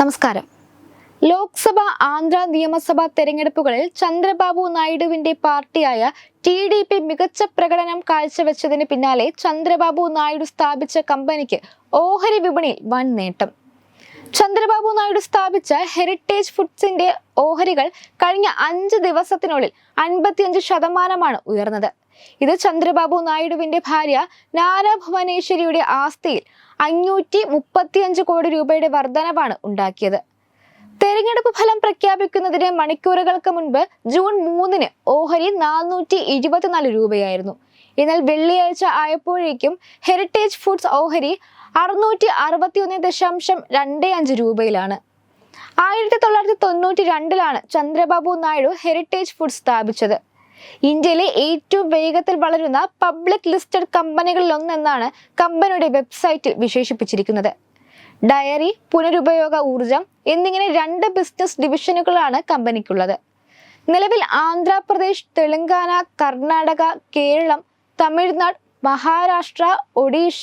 നമസ്കാരം. ലോക്സഭ ആന്ധ്ര നിയമസഭാ തെരഞ്ഞെടുപ്പുകളിൽ ചന്ദ്രബാബു നായിഡുവിന്റെ പാർട്ടിയായ ടി ഡി പി മികച്ച പ്രകടനം കാഴ്ചവെച്ചതിന് പിന്നാലെ ചന്ദ്രബാബു നായിഡു സ്ഥാപിച്ച കമ്പനിക്ക് ഓഹരി വിപണിയിൽ വൻ നേട്ടം. ചന്ദ്രബാബു നായിഡു സ്ഥാപിച്ച ഹെറിറ്റേജ് ഫുഡ്സിന്റെ ഓഹരികൾ കഴിഞ്ഞ അഞ്ച് ദിവസത്തിനുള്ളിൽ അൻപത്തിയഞ്ച് ശതമാനമാണ് ഉയർന്നത്. ഇത് ചന്ദ്രബാബു നായിഡുവിന്റെ ഭാര്യ നാര ഭുവനേശ്വരിയുടെ ആസ്തിയിൽ അഞ്ഞൂറ്റി മുപ്പത്തിയഞ്ച് കോടി രൂപയുടെ വർധനവാണ് ഉണ്ടാക്കിയത്. തെരഞ്ഞെടുപ്പ് ഫലം പ്രഖ്യാപിക്കുന്നതിന് മണിക്കൂറുകൾക്ക് മുൻപ് ജൂൺ മൂന്നിന് ഓഹരി നാനൂറ്റി ഇരുപത്തിനാല് രൂപയായിരുന്നു. എന്നാൽ വെള്ളിയാഴ്ച ആയപ്പോഴേക്കും ഹെറിറ്റേജ് ഫുഡ്സ് ഓഹരി അറുന്നൂറ്റി അറുപത്തിയൊന്ന് ദശാംശം രണ്ട് അഞ്ച് രൂപയിലാണ്. ആയിരത്തി തൊള്ളായിരത്തി തൊണ്ണൂറ്റി രണ്ടിലാണ് ചന്ദ്രബാബു നായിഡു ഹെറിറ്റേജ് ഫുഡ് സ്ഥാപിച്ചത്. ഇന്ത്യയിലെ ഏറ്റവും വേഗത്തിൽ വളരുന്ന പബ്ലിക് ലിസ്റ്റഡ് കമ്പനികളിൽ ഒന്നെന്നാണ് കമ്പനിയുടെ വെബ്സൈറ്റിൽ വിശേഷിപ്പിച്ചിരിക്കുന്നത്. ഡയറി പുനരുപയോഗ ഊർജം എന്നിങ്ങനെ രണ്ട് ബിസിനസ് ഡിവിഷനുകളാണ് കമ്പനിക്കുള്ളത്. നിലവിൽ Andhra Pradesh Telangana Karnataka Kerala Tamil Nadu Maharashtra Odisha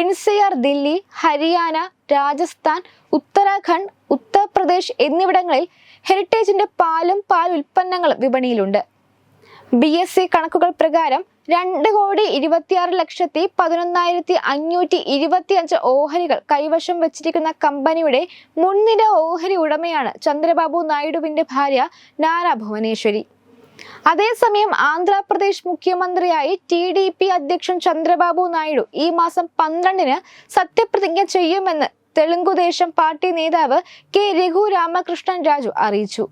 N C R Delhi Haryana Rajasthan Uttarakhand Uttar Pradesh എന്നിവിടങ്ങളിൽ ഹെറിറ്റേജിന്റെ പാലും പാൽ ഉൽപ്പന്നങ്ങളും വിപണിയിലുണ്ട്. ബി എസ് സി കണക്കുകൾ പ്രകാരം രണ്ട് കോടി ഇരുപത്തിയാറ് ലക്ഷത്തി പതിനൊന്നായിരത്തി അഞ്ഞൂറ്റി ഇരുപത്തിയഞ്ച് ഓഹരികൾ കൈവശം വച്ചിരിക്കുന്ന കമ്പനിയുടെ മുൻനിര ഓഹരി ഉടമയാണ് ചന്ദ്രബാബു നായിഡുവിന്റെ ഭാര്യ നാര ഭുവനേശ്വരി. അതേസമയം ആന്ധ്രാപ്രദേശ് മുഖ്യമന്ത്രിയായി ടി ഡി പി അധ്യക്ഷൻ ചന്ദ്രബാബു നായിഡു ഈ മാസം പന്ത്രണ്ടിന് സത്യപ്രതിജ്ഞ ചെയ്യുമെന്ന് തെലുങ്കുദേശം പാർട്ടി നേതാവ് കെ രഘു രാമകൃഷ്ണൻ രാജു അറിയിച്ചു.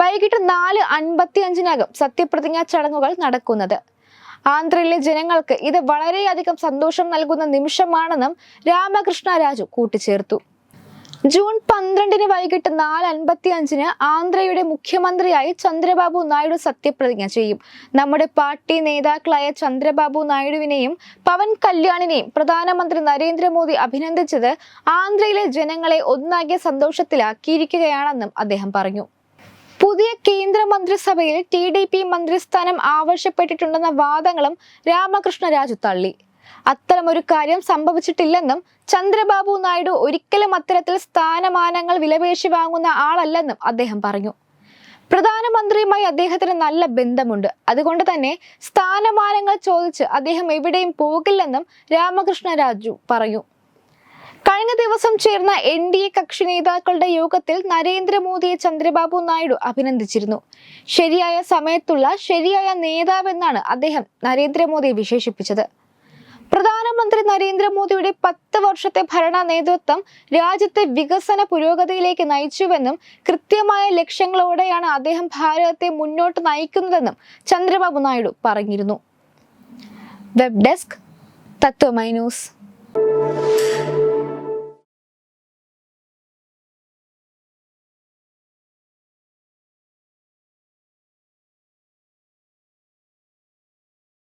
വൈകിട്ട് നാല് അൻപത്തി അഞ്ചിനകം സത്യപ്രതിജ്ഞാ ചടങ്ങുകൾ നടക്കുന്നത്. ആന്ധ്രയിലെ ജനങ്ങൾക്ക് ഇത് വളരെയധികം സന്തോഷം നൽകുന്ന നിമിഷമാണെന്നും രാമകൃഷ്ണ രാജു കൂട്ടിച്ചേർത്തു. ജൂൺ പന്ത്രണ്ടിന് വൈകിട്ട് നാല് അൻപത്തി അഞ്ചിന് ആന്ധ്രയുടെ മുഖ്യമന്ത്രിയായി ചന്ദ്രബാബു നായിഡു സത്യപ്രതിജ്ഞ ചെയ്യും. നമ്മുടെ പാർട്ടി നേതാക്കളായ ചന്ദ്രബാബു നായിഡുവിനെയും പവൻ കല്യാണിനെയും പ്രധാനമന്ത്രി നരേന്ദ്രമോദി അഭിനന്ദിച്ചത് ആന്ധ്രയിലെ ജനങ്ങളെ ഒന്നാകിയ സന്തോഷത്തിലാക്കിയിരിക്കുകയാണെന്നും അദ്ദേഹം പറഞ്ഞു. പുതിയ കേന്ദ്ര മന്ത്രിസഭയിൽ ടി ഡി പി മന്ത്രിസ്ഥാനം ആവശ്യപ്പെട്ടിട്ടുണ്ടെന്ന വാദങ്ങളും രാമകൃഷ്ണ രാജു തള്ളി. അത്തരമൊരു കാര്യം സംഭവിച്ചിട്ടില്ലെന്നും ചന്ദ്രബാബു നായിഡു ഒരിക്കലും അത്തരത്തിൽ സ്ഥാനമാനങ്ങൾ വിലപേശി വാങ്ങുന്ന ആളല്ലെന്നും അദ്ദേഹം പറഞ്ഞു. പ്രധാനമന്ത്രിയുമായി അദ്ദേഹത്തിന് നല്ല ബന്ധമുണ്ട്. അതുകൊണ്ട് തന്നെ സ്ഥാനമാനങ്ങൾ ചോദിച്ച് അദ്ദേഹം എവിടെയും പോകില്ലെന്നും രാമകൃഷ്ണ രാജു പറഞ്ഞു. കഴിഞ്ഞ ദിവസം ചേർന്ന എൻ ഡി എ കക്ഷി നേതാക്കളുടെ യോഗത്തിൽ നരേന്ദ്രമോദിയെ ചന്ദ്രബാബു നായിഡു അഭിനന്ദിച്ചിരുന്നു. ശരിയായ സമയത്തുള്ള ശരിയായ നേതാവെന്നാണ് അദ്ദേഹം നരേന്ദ്രമോദിയെ വിശേഷിപ്പിച്ചത്. പ്രധാനമന്ത്രി നരേന്ദ്രമോദിയുടെ പത്ത് വർഷത്തെ ഭരണ നേതൃത്വം രാജ്യത്തെ വികസന പുരോഗതിയിലേക്ക് നയിച്ചുവെന്നും കൃത്യമായ ലക്ഷ്യങ്ങളോടെയാണ് അദ്ദേഹം ഭാരതത്തെ മുന്നോട്ട് നയിക്കുന്നതെന്നും ചന്ദ്രബാബു നായിഡു പറഞ്ഞിരുന്നു. Web desk Tatwamayi news.